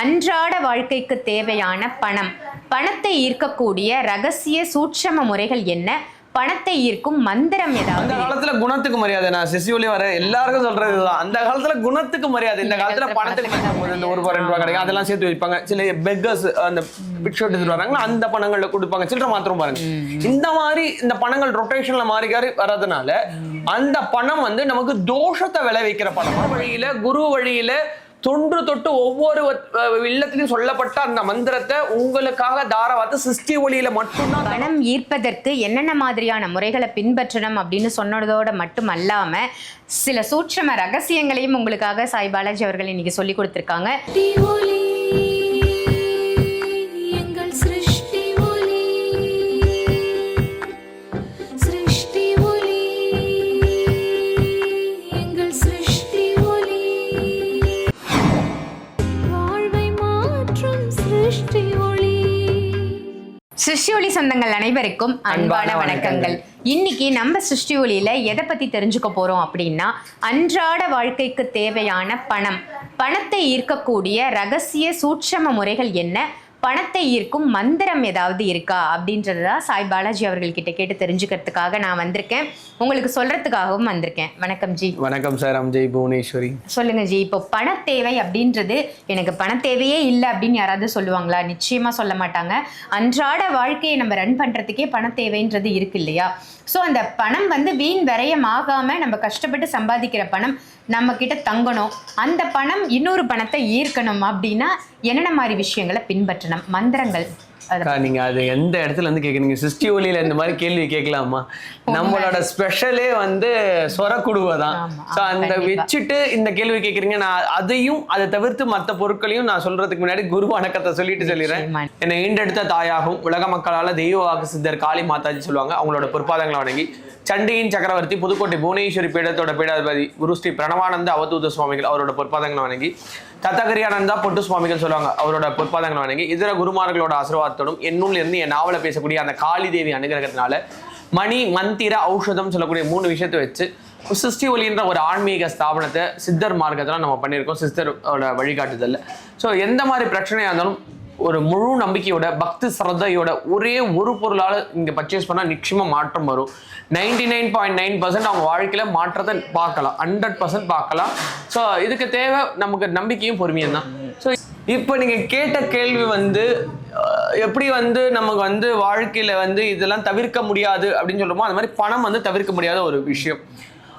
அன்றாட வாழ்க்கைக்கு தேவையான பணம். பணத்தை ஈர்க்கக்கூடிய ரகசிய சூட்சம முறைகள் என்ன? பணத்தை ஈர்க்கும் மந்திரம் அந்த ஏதாவது காலத்துல குணத்துக்கு மரியாதை. நான் சிசியோலி வர எல்லாருக்கும் சொல்றது இதுதான். அந்த காலத்துல குணத்துக்கு மரியாதை. இந்த காலத்துல பணத்துக்கு. இந்த ஒரு ரூபாய் ரெண்டு ரூபாய் கிடைக்கும். அதெல்லாம் சேர்த்து வைப்பாங்க. சில பெக்கர்ஸ் அந்த பிக்ஷோட் எடுத்துட்டு வராங்களா அந்த பணங்கள்ல கொடுப்பாங்க. சில்லற மாத்திரம் பாருங்க. இந்த மாதிரி இந்த பணங்கள் ரொட்டேஷன்ல மாறி மாறி வர்றதுனால அந்த பணம் வந்து நமக்கு தோஷத்தை விளைவிக்கிற பணம். வழியில குரு வழியில தொன்று தொட்டு ஒவ்வொரு அஹ், இல்லத்திலையும் சொல்லப்பட்ட அந்த மந்திரத்தை உங்களுக்காக தாரவாத்து சிருஷ்டி ஒளியில மட்டும்தான் பணம் ஈர்ப்பதற்கு என்னென்ன மாதிரியான முறைகளை பின்பற்றணும் அப்படின்னு சொன்னதோட மட்டும் அல்லாம சில சூட்சம ரகசியங்களையும் உங்களுக்காக சாய் பாலாஜி அவர்கள் இன்னைக்கு சொல்லி கொடுத்திருக்காங்க. சிருஷ்டி ஒளி சொந்தங்கள் அனைவருக்கும் அன்பான வணக்கங்கள். இன்னைக்கு நம்ம சிருஷ்டி ஒளியில எதை பத்தி தெரிஞ்சுக்க போறோம் அப்படின்னா அன்றாட வாழ்க்கைக்கு தேவையான பணம். பணத்தை ஈர்க்கக்கூடிய ரகசிய சூட்சம முறைகள் என்ன? பணத்தை ஈர்க்கும் மந்திரம் ஏதாவது இருக்கா? அப்படின்றது தான் சாய் பாலாஜி அவர்கள் கிட்ட கேட்டு தெரிஞ்சுக்கிறதுக்காக நான் வந்திருக்கேன். உங்களுக்கு சொல்றதுக்காகவும் வந்திருக்கேன். வணக்கம் ஜி. வணக்கம் சார் அம்ஜய் புவனேஸ்வரி. சொல்லுங்க ஜி. இப்போ பண தேவை அப்படின்றது எனக்கு பண தேவையே இல்லை அப்படின்னு யாராவது சொல்லுவாங்களா? நிச்சயமா சொல்ல மாட்டாங்க. அன்றாட வாழ்க்கையை நம்ம ரன் பண்றதுக்கே பண தேவைன்றது இருக்கு இல்லையா? ஸோ அந்த பணம் வந்து வீண் விரயம் ஆகாம நம்ம கஷ்டப்பட்டு சம்பாதிக்கிற பணம் நம்ம கிட்ட தங்கணும். அந்த பணம் இன்னொரு பணத்தை ஈர்க்கணும் அப்படின்னா என்னென்ன மாதிரி விஷயங்களை பின்பற்றணும்? மந்திரங்கள். நீங்க அது எந்த இடத்துல இருந்து கேக்குறீங்க? சிருஷ்டி ஒளியில இந்த மாதிரி கேள்வி கேட்கலாமா? நம்மளோட ஸ்பெஷலே வந்து சொரக்குடுவை தான். ஸோ அந்த. வச்சுட்டு இந்த கேள்வி கேக்குறீங்க நான் அதையும் அதை தவிர்த்து மற்ற பொருட்களையும் நான் சொல்றதுக்கு முன்னாடி குரு வணக்கத்தை சொல்லிட்டு சொல்லிடுறேன். என்னை ஈண்டெடுத்த தாயாகும் உலக மக்களால தெய்வ வாக்கு சித்தர் காளி மாதாஜி சொல்லுவாங்க. அவங்களோட பொற்பாதங்களை வணங்கி சண்டியின் சக்கரவர்த்தி புதுக்கோட்டை புவனேஸ்வரி பீடத்தோட பீடாதிபதி குரு ஸ்ரீ பிரணவானந்த அவதூத சுவாமிகள் அவரோட பொற்பாதங்களை வணங்கி தத்தகரியானந்தா பொட்டு சுவாமிகள் சொல்லுவாங்க. அவரோட பொற்பாதங்கள் வணங்கி இதர குருமார்களோட ஆசீர்வாதத்தோடும் என்னுள் இருந்து என் நாவல பேசக்கூடிய அந்த காளி தேவி அனுகிரகத்தினால மணி மந்திர ஔஷதம் சொல்லக்கூடிய மூணு விஷயத்தை வச்சு சிருஷ்டி ஒலின்ற ஒரு ஆன்மீக ஸ்தாபனத்தை சித்தர் மார்க்கத்தில் நம்ம பண்ணியிருக்கோம். சித்தரோட வழிகாட்டுதலில். ஸோ எந்த மாதிரி பிரச்சனையாக இருந்தாலும் ஒரு முழு நம்பிக்கையோட பக்தி சிரத்தையோட ஒரே ஒரு பொருளால் இங்கே பர்ச்சேஸ் பண்ணால் நிச்சயமாக மாற்றம் வரும். Ninety nine point nine percent அவங்க வாழ்க்கையில் மாற்றத்தை பார்க்கலாம். ஹண்ட்ரட் பர்சன்ட் பார்க்கலாம். ஸோ இதுக்கு தேவை நமக்கு நம்பிக்கையும் பொறுமையும் தான். ஸோ இப்போ நீங்கள் கேட்ட கேள்வி வந்து எப்படி வந்து நமக்கு வந்து வாழ்க்கையில் வந்து இதெல்லாம் தவிர்க்க முடியாது அப்படின்னு சொல்கிறோமோ அந்த மாதிரி பணம் வந்து தவிர்க்க முடியாத ஒரு விஷயம்.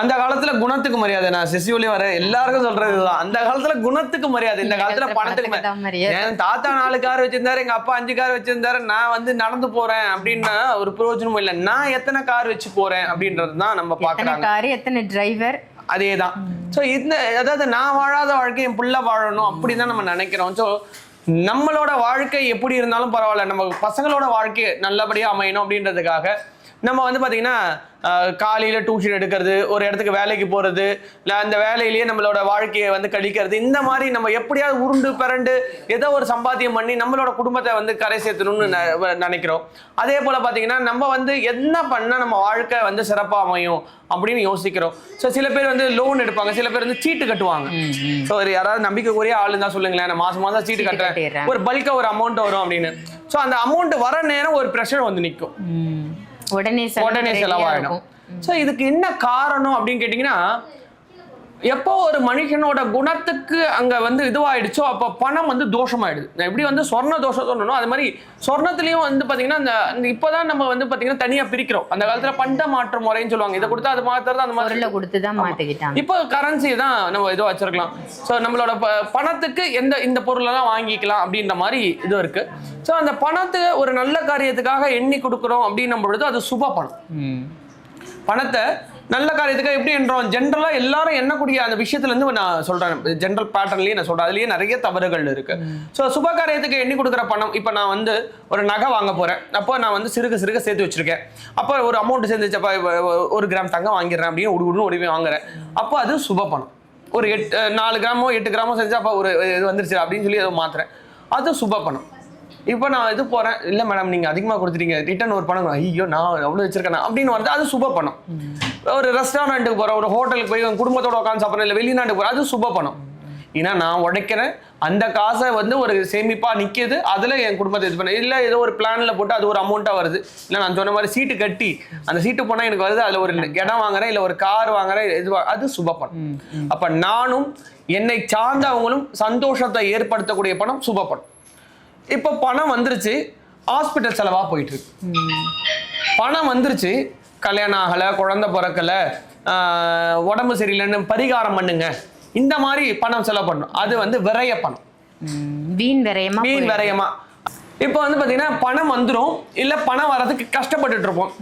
அந்த காலத்துல குணத்துக்கு மரியாதை. நான் சிசியோலி வர எல்லாருக்கும் சொல்றது இதுதான். அந்த காலத்துல குணத்துக்கு மரியாதை. இந்த காலத்துல பணத்துக்கு தான். என் தாத்தா நாலு கார் வச்சிருந்தாரு எங்க அப்பா அஞ்சு கார் வச்சிருந்தாரு. நான் வந்து நடந்து போறேன் அப்படின்னா ஒரு பிரயோஜனமும் இல்லை. நான் எத்தனை கார் வச்சு போறேன் அப்படின்றது தான் நம்ம பாக்குறாங்க. காரு எத்தனை டிரைவர் அதேதான். சோ இந்த அதாவது நான் வாழாத வாழ்க்கை என் புள்ள வாழணும் அப்படிதான் நம்ம நினைக்கிறோம். சோ நம்மளோட வாழ்க்கை எப்படி இருந்தாலும் பரவாயில்ல. நம்ம பசங்களோட வாழ்க்கை நல்லபடியா அமையணும் அப்படின்றதுக்காக நம்ம வந்து பாத்தீங்கன்னா ஆஹ், காலையில டியூஷன் எடுக்கிறது ஒரு இடத்துக்கு வேலைக்கு போறது இல்ல அந்த வேலையிலேயே நம்மளோட வாழ்க்கையை வந்து கழிக்கிறது இந்த மாதிரி நம்ம எப்படியாவது உருண்டு பிறண்டு ஏதோ ஒரு சம்பாத்தியம் பண்ணி நம்மளோட குடும்பத்தை வந்து கரை சேர்த்தணும்னு நினைக்கிறோம். அதே போல பாத்தீங்கன்னா நம்ம வந்து என்ன பண்ணா நம்ம வாழ்க்கை வந்து சிறப்பா அமையும் அப்படின்னு யோசிக்கிறோம். ஸோ சில பேர் வந்து லோன் எடுப்பாங்க சில பேர் வந்து சீட்டு கட்டுவாங்க. ஸோ யாராவது நம்பிக்கைக்குரிய ஆளு தான் சொல்லுங்களேன் நான் மாசம் மாசம் சீட்டு கட்டுறேன். ஒரு பல்கா ஒரு அமௌண்ட் வரும் அப்படின்னு. ஸோ அந்த அமௌண்ட் வர நேரம் ஒரு ப்ரெஷர் வந்து நிற்கும். உடனே உடனே செலவாயிடும். ஸோ இதுக்கு என்ன காரணம் அப்படின்னு கேட்டிங்கன்னா எப்போ ஒரு மனுஷனோட குணத்துக்கு அங்க வந்து இதுவாயிடுச்சோ அப்போ பணம் வந்து தோஷமாயிடுது. நான் எப்படி வந்து சொர்ண தோஷம் சொன்னனோ அது மாதிரி சொர்ணத்துலயும் வந்து பாத்தீங்கன்னா அந்த இப்போதான் நம்ம வந்து பாத்தீங்கன்னா தனியா பிரிக்கிறோம். அந்த காலத்துல பண்ட மாற்று முறைன்னு சொல்லுவாங்க. இதை கொடுத்தா அது மாத்துறது அந்த மாதிரி பொருளை கொடுத்து தான் இப்போ கரன்சி தான் நம்ம இதோ வச்சிருக்கலாம். ஸோ நம்மளோட ப- பணத்துக்கு எந்த இந்த பொருளெல்லாம் வாங்கிக்கலாம் அப்படின்ற மாதிரி இது இருக்கு. ஸோ அந்த பணத்தை ஒரு நல்ல காரியத்துக்காக எண்ணி கொடுக்குறோம் அப்படின்னும் பொழுது அது சுப பணம். பணத்தை நல்ல காரியத்துக்காக எப்படி என்றோம்? ஜென்ரலா எல்லாரும் எண்ணக்கூடிய அந்த விஷயத்துல இருந்து நான் சொல்றேன். ஜென்ரல் பேட்டர்ன்லயே நான் சொல்றேன். அதுலயே நிறைய தவறுகள் இருக்கு. ஸோ சுப காரியத்துக்கு எண்ணி கொடுக்குற பணம் இப்போ நான் வந்து ஒரு நகை வாங்க போறேன். அப்போ நான் வந்து சிறுக சிறுக சேர்த்து வச்சிருக்கேன். அப்போ ஒரு அமௌண்ட் சேர்ந்துச்சு அப்போ ஒரு கிராம் தங்கம் வாங்கிடுறேன் அப்படின்னு உடு உடனே வாங்குறேன். அப்போ அது சுப பணம். ஒரு எட்டு நாலு கிராமோ எட்டு கிராமோ செஞ்சு அப்போ ஒரு இது வந்துருச்சு அப்படின்னு சொல்லி ஏதோ மாத்துறேன். அது சுப பணம். இப்போ நான் இது போறேன். இல்ல மேடம் நீங்க அதிகமா கொடுத்துட்டீங்க. ரிட்டர்ன் ஒரு பணம். ஐயோ நான் எவ்வளவு வச்சிருக்கேன்? அப்படின்னு வருது. அது சுப பணம். ஒரு ரெஸ்டாரண்ட்டுக்கு போறோம் ஒரு ஹோட்டலுக்கு போய் குடும்பத்தோட உட்காந்து சாப்பிட்றோம் இல்லை வெளிநாட்டுக்கு போறோம் அது சுப பணம். ஏன்னா நான் உழைக்கிறேன் அந்த காசை வந்து ஒரு சேமிப்பா நிக்குது. அதுல என் குடும்பத்தை இது பண்ண இல்ல ஏதோ ஒரு பிளான்ல போட்டு அது ஒரு அமௌண்ட்டா வருது. இல்ல நான் சொன்ன மாதிரி சீட்டு கட்டி அந்த சீட்டு போனா எனக்கு வருது. அதுல ஒரு இடம் வாங்குறேன் இல்ல ஒரு கார் வாங்குறேன் இது அது சுப பணம். அப்ப நானும் என்னை சார்ந்தவங்களும் சந்தோஷத்தை ஏற்படுத்தக்கூடிய பணம் சுப பணம். இப்போ பணம் வந்துருச்சு ஹாஸ்பிட்டல் செலவா போயிட்டு இருக்கு பணம் வந்துருச்சு கல்யாணம் ஆகலை குழந்தை பிறக்கல உடம்பு சரியில்லைன்னு பரிகாரம் பண்ணுங்க. இந்த மாதிரி பணம் செலவு பண்ணும் அது வந்து விரய பணம். வீண் விரயமா போயிடும். விரயமா. இப்போ வந்து பாத்தீங்கன்னா பணம் வந்துரும் இல்ல பணம் வரதுக்கு கஷ்டப்பட்டுட்டு இருப்போம்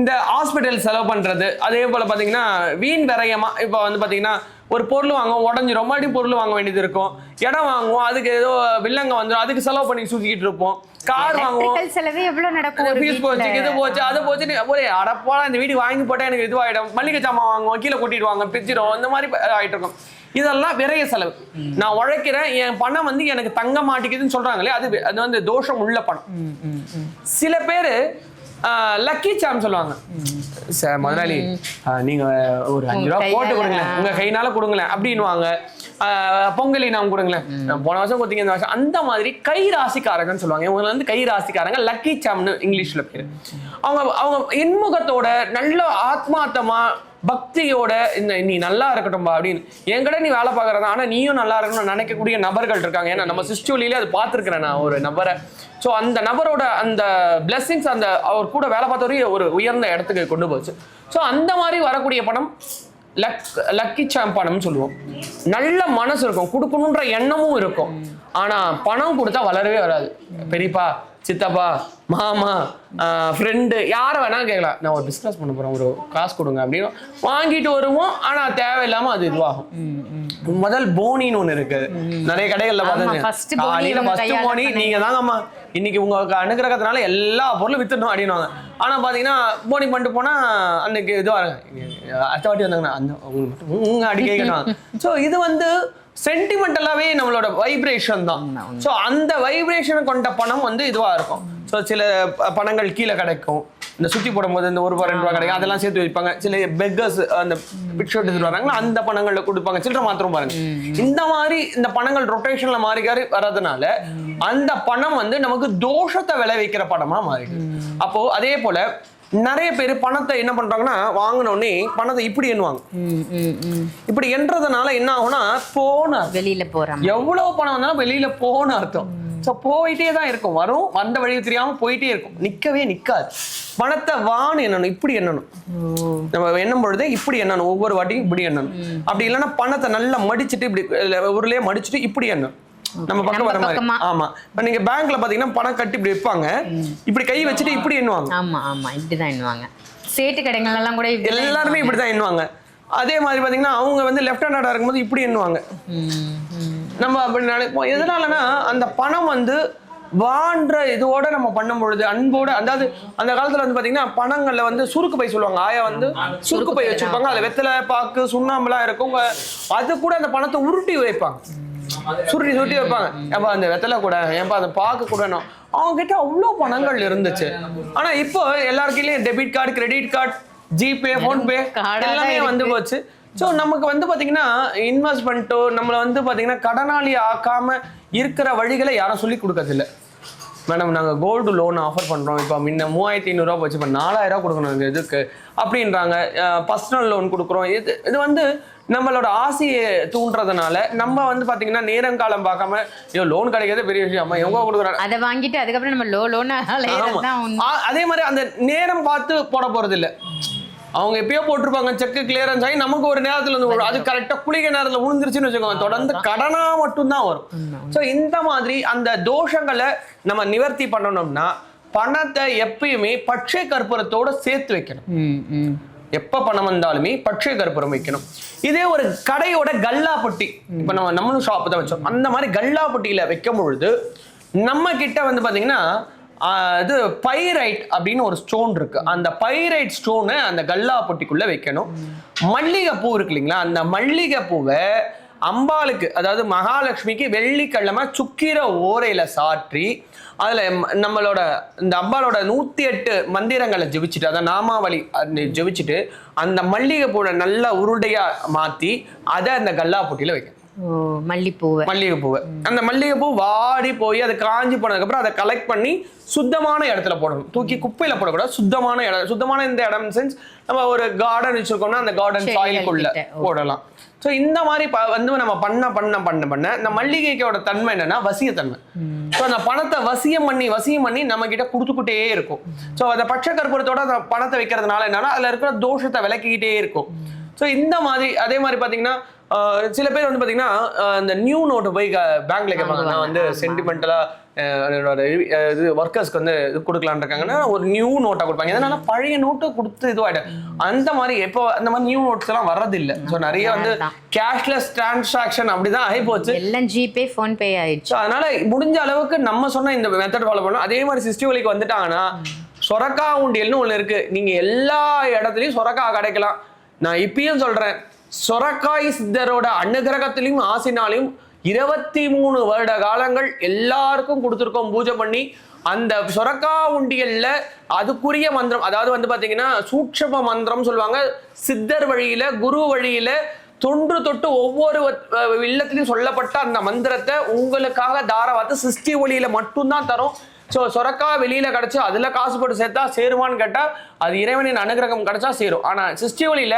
இந்த ஹாஸ்பிட்டல் செலவு பண்றது அதே போல பாத்தீங்கன்னா வீண் விரயமா இப்போ வந்து பாத்தீங்கன்னா ஒரு பொருள் வாங்குவோம் உடஞ்சிரும் மறுபடியும் பொருள் வாங்க வேண்டியது இருக்கும். இடம் வாங்குவோம் அதுக்கு ஏதோ வில்லங்க வந்துடும் அதுக்கு செலவு பண்ணி சுத்திக்கிட்டு இருப்போம். கார் வாங்குவோம். செலவு எவ்வளவு நடக்கும் ஃபீஸ் போச்சு? இது போச்சு அது போச்சு ஒரே அடப்போல இந்த வீடு வாங்கி போட்டா எனக்கு இதுவாயிடும். மல்லிகை சாமான் வாங்குவோம் கீழே கொட்டிடுவாங்க பிச்சிடும் இந்த மாதிரி ஆயிட்டு இருக்கும் இதெல்லாம் விரைய செலவு. நான் உழைக்கிறேன் என் பணம் வந்து எனக்கு தங்க மாட்டேங்குதுன்னு சொல்றாங்களே அது அது வந்து தோஷம் உள்ள பணம். சில பேரு லக்கி சாம் சொல்லுவாங்க. முதலாளி ஆஹ், நீங்க ஒரு அஞ்சு ரூபா போட்டு கொடுங்களேன். உங்க கையினால கொடுங்களேன் அப்படின்னுவாங்க. ஆஹ், பொங்கலி நாம் கொடுங்களேன். போன வருஷம் கொடுத்தீங்க இந்த வருஷம். அந்த மாதிரி கை ராசிக்காரங்கன்னு சொல்லுவாங்க. இவங்க வந்து கை ராசிக்காரங்க லக்கி சாம்னு இங்கிலீஷ்ல பேரு. அவங்க அவங்க இன்முகத்தோட நல்ல ஆத்மார்த்தமா பக்தியோட இந்த நீ நல்லா இருக்கட்டும்பா அப்படின்னு. என்கிட்ட நீ வேலை பார்க்கறதா ஆனா நீயும் நல்லா இருக்கணும்னு நினைக்கக்கூடிய நபர்கள் இருக்காங்க. ஏன்னா நம்ம சிஸ்டோலியிலே அது பார்த்துருக்கிறேன் நான் ஒரு நபரை. ஸோ அந்த நபரோட அந்த பிளெஸிங்ஸ் அந்த அவர் கூட வேலை பார்த்தவரையும் ஒரு உயர்ந்த இடத்துக்கு கொண்டு போச்சு. ஸோ அந்த மாதிரி வரக்கூடிய பணம் லக் லக்கி சாம் பணம்னு சொல்லுவோம். நல்ல மனசு இருக்கும். கொடுக்கணுன்ற எண்ணமும் இருக்கும். ஆனா பணம் கொடுத்தா வளரவே வராது. பெரியப்பா சித்தப்பா மாமா ஃப்ரெண்டு யாரை வேணா கேட்கலாம். நான் ஒரு பிஸ்னஸ் பண்ண போறேன். ஒரு காசு கொடுங்க அப்படின்னு வாங்கிட்டு வருவோம். ஆனா தேவையில்லாம அது இதுவாகும். முதல் போனின்னு ஒண்ணு இருக்கு. நிறைய கடைகள்ல பார்த்தேன் காலையில போனி பண்ணி. நீங்க தாங்கம்மா இன்னைக்கு உங்க அனுகிரகத்தினால எல்லா பொருளும் வித்துடணும் அப்படின்னுவாங்க. ஆனா பாத்தீங்கன்னா போனி பண்ணிட்டு போனா அன்னைக்கு இதுவா அடுத்த வாட்டி வந்தாங்கன்னா அந்த உங்களுக்கு மட்டும் அடி கேட்கணும் ஸோ இது வந்து சென்டிமெண்டலாவே நம்மளோட வைப்ரேஷன் தான். ஸோ அந்த வைப்ரேஷனை கொண்ட பணம் வந்து இதுவா இருக்கும். ஸோ சில பணங்கள் கீழே கிடைக்கும். இந்த சுத்தி போடும்போது இந்த ஒரு ரூபா ரெண்டு ரூபா கிடைக்கும். அதெல்லாம் சேர்த்து வைப்பாங்க. சில பெக்கர்ஸ் அந்த பிக்ஷர் எடுத்துட்டு வராங்களா அந்த பணங்கள்ல கொடுப்பாங்க. சில்லற மாத்திரம் பாருங்க. இந்த மாதிரி இந்த பணங்கள் ரொட்டேஷன்ல மாறி மாறி வர்றதுனால அந்த பணம் வந்து நமக்கு தோஷத்தை விளைவிக்கிற பணமா மாறிடுது. அப்போ அதே போல நிறைய பேர் பணத்தை என்ன பண்றாங்கன்னா வாங்கின உடனே பணத்தை இப்படி எண்ணுவாங்க. இப்படி எண்றதுனால என்ன ஆகும்னா போன வெளியில போறோம் எவ்வளவு பணம் வந்தாலும் வெளியில போன அர்த்தம். ஸோ போயிட்டே தான் இருக்கும். வரும் வந்த வழி தெரியாம போயிட்டே இருக்கும். நிக்கவே நிக்காது. பணத்தை வான்னு எண்ணணும் இப்படி எண்ணணும். நம்ம எண்ணும் பொழுது இப்படி எண்ணணும். ஒவ்வொரு வாட்டியும் இப்படி எண்ணணும். அப்படி இல்லைன்னா பணத்தை நல்லா மடிச்சிட்டு இப்படி ஊர்லயே மடிச்சிட்டு இப்படி எண்ணணும். நம்ம பக்கம் வர மாதிரி. ஆமா. இப்ப நீங்க பேங்க்ல பாத்தீங்கன்னா பணம் கட்டி இப்படி வைப்பாங்க. இப்படி கை வச்சுட்டு இப்படி எண்ணுவாங்க. ஆமா ஆமா. இப்படிதான் எண்ணுவாங்க. சேட்டு கடைகள் எல்லாம் கூட எல்லாருமே இப்படிதான் எண்ணுவாங்க. அதே மாதிரி பாத்தீங்கன்னா அவங்க வந்து லெஃப்ட் ஹேண்டடா இருக்கும்போது இப்படி எண்ணுவாங்க. நம்ம அப்படி நினைப்போம் எதனாலனா அந்த பணம் வந்து வான்ற இதோட நம்ம பண்ணும் பொழுது அன்போட அதாவது அந்த காலத்துல வந்து பாத்தீங்கன்னா பணங்கள்ல வந்து சுருக்கு பை சொல்லுவாங்க. ஆயா வந்து சுருக்கு பை வச்சிருப்பாங்க. அதுல வெத்தலை பாக்கு சுண்ணாம்புலாம் இருக்கும். அது கூட அந்த பணத்தை உருட்டி வைப்பாங்க. சுருட்டி சுருட்டி வைப்பாங்க. ஏப்பா அந்த வெத்தலை கூட ஏப்பா அந்த பாக்கு கூடணும் அவங்க கிட்ட அவ்வளோ பணங்கள் இருந்துச்சு. ஆனா இப்போ எல்லாருக்கையும் debit card credit card GPay தான் எல்லாமே. வந்து போச்சு. ஸோ நமக்கு வந்து பாத்தீங்கன்னா இன்வெஸ்ட்மெண்ட்டோ நம்மளை வந்து பாத்தீங்கன்னா கடனாளி ஆக்காம இருக்கிற வழிகளை யாரும் சொல்லி கொடுக்கறதில்ல. மேடம் நாங்கள் கோல்டு லோன் ஆஃபர் பண்ணுறோம் இப்போ முன்ன மூவாயிரத்தி ஐநூறுரூவா போச்சு. இப்போ நாலாயிரம் ரூபா கொடுக்கணும் இதுக்கு அப்படின்றாங்க. பர்சனல் லோன் கொடுக்குறோம். இது இது வந்து நம்மளோட ஆசையை தூண்டுறதுனால நம்ம வந்து பாத்தீங்கன்னா நேரங்காலம் பார்க்காம ஐயோ லோன் கிடைக்கிறது பெரிய விஷயம். அம்மா எவ்வளோ கொடுக்குறாங்க. அதை வாங்கிட்டு அதுக்கப்புறம் நம்ம லோ. ஆ, அதே மாதிரி அந்த நேரம் பார்த்து போட போறது இல்ல அவங்க எப்பயோ போட்டிருப்பாங்க செக் கிளியரன்ஸ் ஆகி நமக்கு ஒரு நேரத்துல வந்து. அது கரெக்டா குளிக்க நேரத்துல விழுந்துருச்சுன்னு வச்சுக்கோங்க. தொடர்ந்து கடனா மட்டும்தான் வரும். சோ இந்த மாதிரி அந்த தோஷங்களை நம்ம நிவர்த்தி பண்ணணும்னா பணத்தை எப்பயுமே பட்சை கற்பூரத்தோட சேர்த்து வைக்கணும். எப்ப பணம் வந்தாலுமே பட்சை கற்பூரம் வைக்கணும். இதே ஒரு கடையோட கல்லாப்பட்டி இப்ப நம்ம நம்மளும் ஷாப் தான் வச்சோம். அந்த மாதிரி கல்லாப்பட்டியில வைக்கும் பொழுது நம்ம கிட்ட வந்து பாத்தீங்கன்னா இது பைரைட் அப்படின்னு ஒரு ஸ்டோன் இருக்கு. அந்த பைரைட் ஸ்டோனை அந்த கல்லா பொட்டிக்குள்ள வைக்கணும். மல்லிகை பூ இருக்கு இல்லைங்களா? அந்த மல்லிகை பூவை அம்பாளுக்கு அதாவது மகாலட்சுமிக்கு வெள்ளிக்கிழமை சுக்கிர ஓரையில சாற்றி அதுல நம்மளோட இந்த அம்பாளோட நூத்தி எட்டு மந்திரங்களை ஜெபிச்சுட்டு அதான் நாமாவளி ஜெபிச்சுட்டு அந்த மல்லிகை பூவை நல்லா உருண்டையா மாத்தி அதை அந்த கல்லா பொட்டியில வைக்கணும். ஓ மல்லிப்பூவை. மல்லிகைப்பூவை. அந்த மல்லிகைப்பூ வாடி போய் அது காஞ்சி போனதுக்கப்புறம் அதை கலெக்ட் பண்ணி சுத்தமான இடத்துல போடணும். தூக்கி குப்பையில போடக்கூடாது. சுத்தமான இடம் சுத்தமான இந்த இடம் சென்ஸ் நம்ம ஒரு கார்டன் வச்சிருக்கோம்னா அந்த கார்டன் சாயிலுக்குள்ள. போடலாம். ஸோ இந்த மாதிரி ப- வந்து நம்ம பண்ண பண்ண பண்ண பண்ண இந்த மல்லிகைக்கோட தன்மை என்னன்னா வசியத்தன்மை. ஸோ அந்த பணத்தை வசியம் பண்ணி வசியம் பண்ணி நம்ம கிட்ட கொடுத்துக்கிட்டே இருக்கும். ஸோ அந்த பச்சை கற்பூரத்தோட அந்த பணத்தை வைக்கிறதுனால என்னன்னா அதுல இருக்கிற தோஷத்தை விளக்கிக்கிட்டே இருக்கும். ஸோ இந்த மாதிரி அதே மாதிரி பாத்தீங்கன்னா ஆஹ், சில பேர் வந்து பாத்தீங்கன்னா ஆஹ், இந்த நியூ நோட்டு போய் பேங்க்ல கேட்பாங்க நான் வந்து சென்டிமெண்டலா இது ஒர்க்கர்ஸ்க்கு வந்து இது கொடுக்கலான்னு இருக்காங்கன்னா ஒரு நியூ நோட்டா கொடுப்பாங்க. எதனால பழைய நோட்டு கொடுத்து இதுவாயிடும் அந்த மாதிரி எப்போ அந்த மாதிரி நியூ நோட்ஸ் எல்லாம் வர்றதில்லை. ஸோ நிறைய வந்து. கேஷ்லெஸ் டிரான்சாக்ஷன் அப்படிதான் ஆகி போச்சு. எல்லாம் ஜிபே ஃபோன் பே ஆயிடுச்சு. அதனால முடிஞ்ச அளவுக்கு நம்ம சொன்ன இந்த மெத்தட் ஃபாலோ பண்ணணும். அதே மாதிரி சிஸ்டி வலிக்கு வந்துட்டாங்கன்னா சொரக்கா உண்டியல்னு ஒன்று இருக்கு. நீங்க எல்லா இடத்துலயும் சொரக்கா கிடைக்கலாம். நான் இப்பயும் சொல்றேன். சொரக்காய் சித்தரோட அனுகிரகத்திலையும் ஆசினாலையும் இருபத்தி மூணு வருட காலங்கள் எல்லாருக்கும் கொடுத்துருக்கோம் பூஜை பண்ணி அந்த சொரக்கா உண்டியல்ல அதுக்குரிய மந்திரம் அதாவது வந்து பார்த்தீங்கன்னா சூட்சம மந்திரம் சொல்லுவாங்க. சித்தர் வழியில குரு வழியில தொன்று தொட்டு ஒவ்வொரு வத்- இல்லத்திலையும் சொல்லப்பட்ட அந்த மந்திரத்தை உங்களுக்காக தாரவாத்து சிருஷ்டி ஒளியில மட்டும்தான் தரும். ஸோ சொரக்கா வெளியில கிடைச்சு அதுல காசு போட்டு சேர்த்தா சேருமான்னு கேட்டா அது இறைவனின் அனுகிரகம் கிடைச்சா சேரும். ஆனா சிருஷ்டி ஒளியில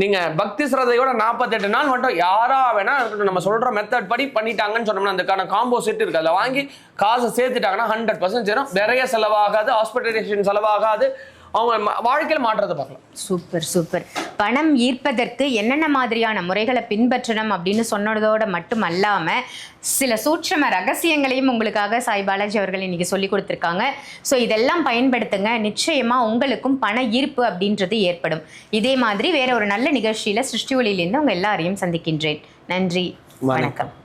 நீங்க பக்தி சிரதையோட நாற்பத்தெட்டு நாள் மட்டும் யாரா வேணா நம்ம சொல்ற மெத்தட் படி பண்ணிட்டாங்கன்னு சொன்னோம்னா அதுக்கான காம்போ செட் இருக்கு. அதை வாங்கி காசை சேர்த்துட்டாங்கன்னா ஹண்ட்ரட் பர்சன்ட் சேரும் நிறைய செலவாகாது ஹாஸ்பிட்டலைசேஷன் செலவாகாது. அவங்க வாழ்க்கையில் மாற்றத்தை பார்க்கலாம். Super super. பணம் ஈர்ப்பதற்கு என்னென்ன மாதிரியான முறைகளை பின்பற்றணும் அப்படின்னு சொன்னதோட மட்டும் அல்லாம சில சூட்சம ரகசியங்களையும் உங்களுக்காக சாய் பாலாஜி அவர்கள் இன்னைக்கு சொல்லி கொடுத்துருக்காங்க. ஸோ இதெல்லாம் பயன்படுத்துங்க. நிச்சயமா உங்களுக்கும் பண ஈர்ப்பு அப்படின்றது ஏற்படும். இதே மாதிரி வேற ஒரு நல்ல நிகழ்ச்சியில சிருஷ்டி ஒளியிலிருந்து உங்க எல்லாரையும் சந்திக்கின்றேன். நன்றி. வணக்கம்.